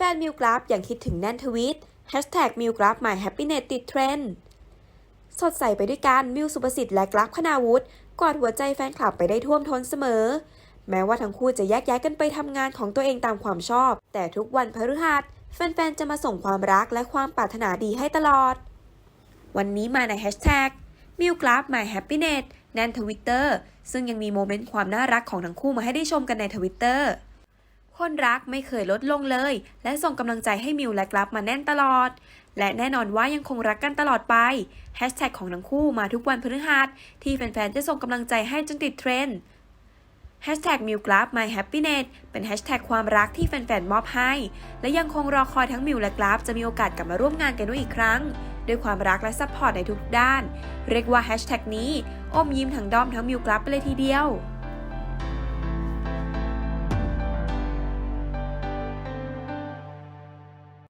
ฟนมิวกราฟยังคิดถึงแน่นทวิต Hashtag มิวกราฟ My Happiness ติดเทรนด์สดใสไปด้วยกันมิวสุประสิทธิ์และกราฟคณาวุฒิกอดหัวใจแฟนคลับไปได้ท่วมท้นเสมอ แม้ว่าทั้งคู่จะแยกย้ายกันไปทำงานของตัวเองตามความชอบ แต่ทุกวันพฤหัสแฟนๆ จะมาส่งความรักและความปรารถนาดีให้ตลอด วันนี้มาในแฮชแท็กมิวกราฟ My Happiness แนนทวิตเตอร์ซึ่งยังมีโมเมนต์ความน่ารักของทั้งคู่มาให้ได้ชมกันในทวิตเตอร์ คนรักไม่เคยลดลงเลย และส่งกำลังใจให้มิวและกราฟมาแน่นตลอด และแน่นอนว่ายังคงรักกันตลอดไปแฮชแท็กของทั้งคู่มาทุกวันพฤหัสที่แฟนๆจะส่งกำลังใจให้จนติดเทรนด์แฮชแท็กมิวกราฟ My Happiness เป็นแฮชแท็กความรักที่แฟนๆมอบให้ และยังคงรอคอยทั้งมิวและกราฟจะมีโอกาสกลับมาร่วมงานกันด้วยอีกครั้ง ด้วยความรักและซัพพอร์ตในทุกด้าน เรียกว่าแฮชแท็กนี้อมยิ้มทั้งด้อมทั้งมิวกราฟไปเลยทีเดียว